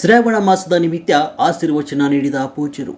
ಶ್ರಾವಣ ಮಾಸದ ನಿಮಿತ್ತ ಆಶೀರ್ವಚನ ನೀಡಿದ ಪೂಜ್ಯರು.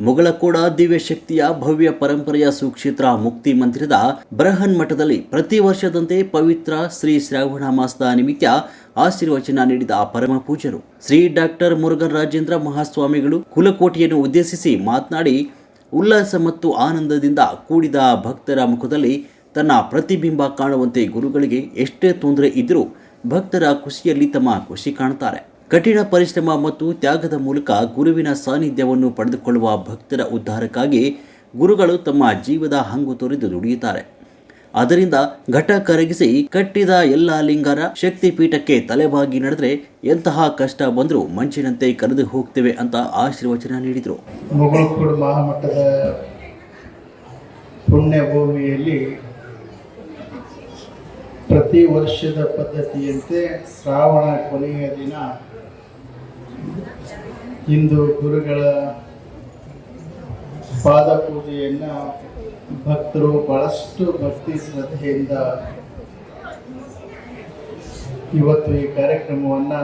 ಮುಗಳಕೋಡ ದಿವ್ಯ ಶಕ್ತಿಯ ಭವ್ಯ ಪರಂಪರೆಯ ಸುಕ್ಷೇತ್ರ ಮುಕ್ತಿ ಮಂದಿರದ ಬೃಹನ್ ಮಠದಲ್ಲಿ ಪ್ರತಿ ವರ್ಷದಂತೆ ಪವಿತ್ರ ಶ್ರೀ ಶ್ರಾವಣ ಮಾಸದ ನಿಮಿತ್ತ ಆಶೀರ್ವಚನ ನೀಡಿದ ಪರಮ ಪೂಜ್ಯರು. ಶ್ರೀ ಡಾಕ್ಟರ್ ಮುರುಘನ್ ರಾಜೇಂದ್ರ ಮಹಾಸ್ವಾಮಿಗಳು ಕುಲಕೋಟೆಯನ್ನು ಉದ್ದೇಶಿಸಿ ಮಾತನಾಡಿ, ಉಲ್ಲಾಸ ಮತ್ತು ಆನಂದದಿಂದ ಕೂಡಿದ ಭಕ್ತರ ಮುಖದಲ್ಲಿ ತನ್ನ ಪ್ರತಿಬಿಂಬ ಕಾಣುವಂತೆ ಗುರುಗಳಿಗೆ ಎಷ್ಟೇ ತೊಂದರೆ ಇದ್ದರೂ ಭಕ್ತರ ಖುಷಿಯಲ್ಲಿ ತಮ್ಮ ಖುಷಿ ಕಾಣುತ್ತಾರೆ ಕಠಿಣ ಪರಿಶ್ರಮ ಮತ್ತು ತ್ಯಾಗದ ಮೂಲಕ ಗುರುವಿನ ಸಾನ್ನಿಧ್ಯವನ್ನು ಪಡೆದುಕೊಳ್ಳುವ ಭಕ್ತರ ಉದ್ಧಾರಕ್ಕಾಗಿ ಗುರುಗಳು ತಮ್ಮ ಜೀವದ ಹಂಗು ತೊರೆದು ದುಡಿಯುತ್ತಾರೆ ಅದರಿಂದ ಘಟ ಕರಗಿಸಿ ಕಟ್ಟಿದ ಎಲ್ಲ ಲಿಂಗರ ಶಕ್ತಿ ಪೀಠಕ್ಕೆ ತಲೆಬಾಗಿ ನಡೆದರೆ ಎಂತಹ ಕಷ್ಟ ಬಂದರೂ ಮಂಚಿನಂತೆ ಕರೆದು ಹೋಗ್ತೇವೆ ಅಂತ ಆಶೀರ್ವಚನ ನೀಡಿದರು. ಮಹಾಮಠದ ಪುಣ್ಯ ಭೂಮಿಯಲ್ಲಿ ಪ್ರತಿ ವರ್ಷದ ಪದ್ಧತಿಯಂತೆ ಶ್ರಾವಣ ಕೊನೆಯ ದಿನ ಇಂದು ಗುರುಗಳ ಪಾದ ಪೂಜೆಯನ್ನ ಭಕ್ತರು ಬಹಳಷ್ಟು ಭಕ್ತಿ ಶ್ರದ್ಧೆಯಿಂದ ಇವತ್ತು ಈ ಕಾರ್ಯಕ್ರಮವನ್ನ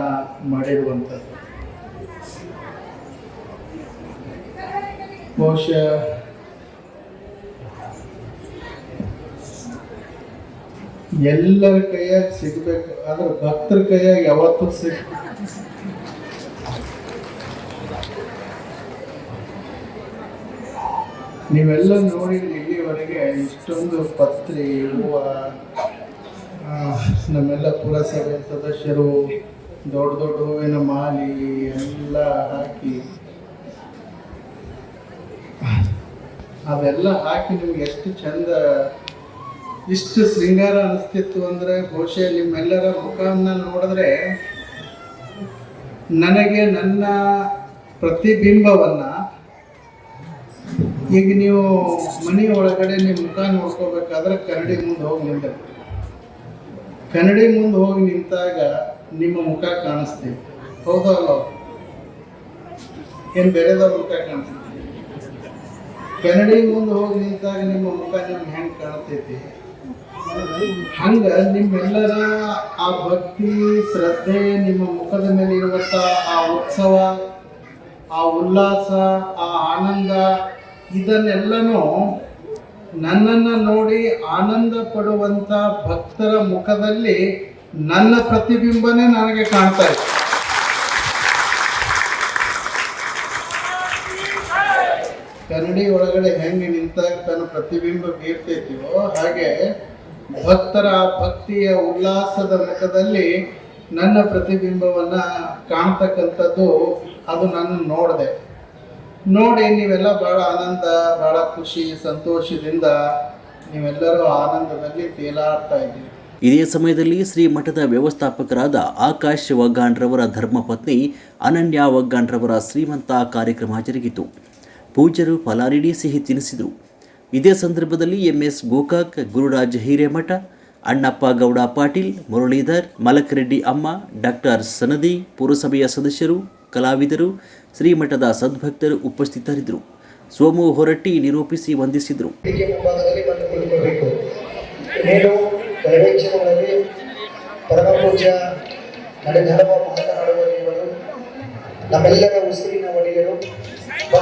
ಮಾಡಿರುವಂಥದ್ದು. ಬಹುಶಃ ಎಲ್ಲರ ಕೈಯಾಗ ಸಿಗ್ಬೇಕು, ಆದ್ರೆ ಭಕ್ತರ ಕೈಯಾಗ ಯಾವತ್ತೂ ಸಿಗ್ ನೀವೆಲ್ಲ ನೋಡಿ ಇಲ್ಲಿವರೆಗೆ ಇಷ್ಟೊಂದು ಪತ್ರಿ, ಹೂವ ನಮ್ಮೆಲ್ಲ ಪುರಸಭೆ ಸದಸ್ಯರು, ದೊಡ್ಡ ದೊಡ್ಡ ಹೂವಿನ ಮಾಲಿ ಎಲ್ಲ ಹಾಕಿ, ಅವೆಲ್ಲ ಹಾಕಿ ನಿಮ್ಗೆ ಎಷ್ಟು ಚಂದ, ಇಷ್ಟು ಶೃಂಗಾರ ಅನಿಸ್ತಿತ್ತು ಅಂದರೆ ಬಹುಶಃ ನಿಮ್ಮೆಲ್ಲರ ಮುಖವನ್ನ ನೋಡಿದ್ರೆ ನನಗೆ ನನ್ನ ಪ್ರತಿಬಿಂಬವನ್ನ ಈಗ ನೀವು ಮನೆ ಒಳಗಡೆ ನಿಮ್ಮ ಮುಖ ನೋಡ್ಕೋಬೇಕಾದ್ರೆ ಕನ್ನಡಿ ಮುಂದೆ ಹೋಗಿ ನಿಂತ ಕನ್ನಡಿ ಮುಂದೆ ಹೋಗಿ ನಿಂತಾಗ ನಿಮ್ಮ ಮುಖ ಕಾಣಿಸ್ತೀವಿ ಹೌದಲ್ಲ ಏನು ಬೇರೆದವ್ರ ಮುಖ ಕಾಣಿಸ್ತೀವಿ ಕನ್ನಡಿ ಮುಂದೆ ಹೋಗಿ ನಿಂತಾಗ ನಿಮ್ಮ ಮುಖ ನಿಮ್ಗೆ ಹೆಂಗೆ ಕಾಣ್ತೈತಿ? ಹಂಗ ನಿಮ್ಮೆಲ್ಲರ ಆ ಭಕ್ತಿ, ಶ್ರದ್ಧೆ, ನಿಮ್ಮ ಮುಖದ ಮೇಲೆ ಇರುವಂತ ಆ ಉತ್ಸವ, ಆ ಉಲ್ಲಾಸ, ಆ ಆನಂದ, ಇದನ್ನೆಲ್ಲನೂ ನನ್ನನ್ನ ನೋಡಿ ಆನಂದ ಪಡುವಂತ ಭಕ್ತರ ಮುಖದಲ್ಲಿ ನನ್ನ ಪ್ರತಿಬಿಂಬನೇ ನನಗೆ ಕಾಣ್ತಾ ಇದೆ. ಕನ್ನಡಿ ಒಳಗಡೆ ಹೆಂಗೆ ನಿಂತ ತನ್ನ ಪ್ರತಿಬಿಂಬ ಬೀರ್ತೈತಿಯೋ ಹಾಗೆ ಭಕ್ತರ ಭಕ್ತಿಯ ಉಲ್ಲಾಸದ ಮುಖದಲ್ಲಿ ನನ್ನ ಪ್ರತಿಬಿಂಬವನ್ನ ಕಾಣ್ತಕ್ಕಂಥದ್ದು ಅದು ನಾನು ನೋಡಿದೆ. ನೋಡಿ, ನೀವೆಲ್ಲ ಬಹಳ ಆನಂದ, ಬಹಳ ಖುಷಿ, ಸಂತೋಷದಿಂದ ನೀವೆಲ್ಲರೂ ಆನಂದದಲ್ಲಿ ತೇಲಾಡ್ತಾ ಇದ್ದೀರಿ. ಇದೇ ಸಮಯದಲ್ಲಿ ಶ್ರೀ ಮಠದ ವ್ಯವಸ್ಥಾಪಕರಾದ ಆಕಾಶ್ ವಗ್ಗಾಣ್ರವರ ಧರ್ಮಪತ್ನಿ ಅನನ್ಯ ವಗ್ಗಾಣ್ರವರ ಶ್ರೀಮಂತ ಕಾರ್ಯಕ್ರಮ ಜರುಗಿತು ಪೂಜ್ಯರು ಫಲಾರಿಡಿ ಸಿಹಿ ತಿನ್ನಿಸಿದರು ಇದೇ ಸಂದರ್ಭದಲ್ಲಿ ಎಂಎಸ್ ಗೋಕಾಕ್, ಗುರುರಾಜ್ ಹಿರೇಮಠ, ಅಣ್ಣಪ್ಪ ಗೌಡ ಪಾಟೀಲ್, ಮುರಳೀಧರ್, ಮಲಕರೆಡ್ಡಿ ಅಮ್ಮ, ಡಾಕ್ಟರ್ ಸನದಿ, ಪುರಸಭೆಯ ಸದಸ್ಯರು, ಕಲಾವಿದರು, ಶ್ರೀಮಠದ ಸದ್ಭಕ್ತರು ಉಪಸ್ಥಿತರಿದ್ದರು. ಸೋಮು ಹೊರಟ್ಟಿ ನಿರೂಪಿಸಿ ವಂದಿಸಿದರು. ನಮ್ಮೆಲ್ಲರ ಮುಂಭಾಗದಲ್ಲಿ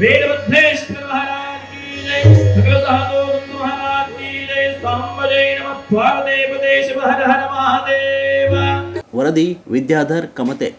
వేదవద్వేశ్వర మహారాజ్ కీ జై సహదోస్తు మహారాజ్ కీ జై సాంబజై వరది విద్యాధర్ కమతే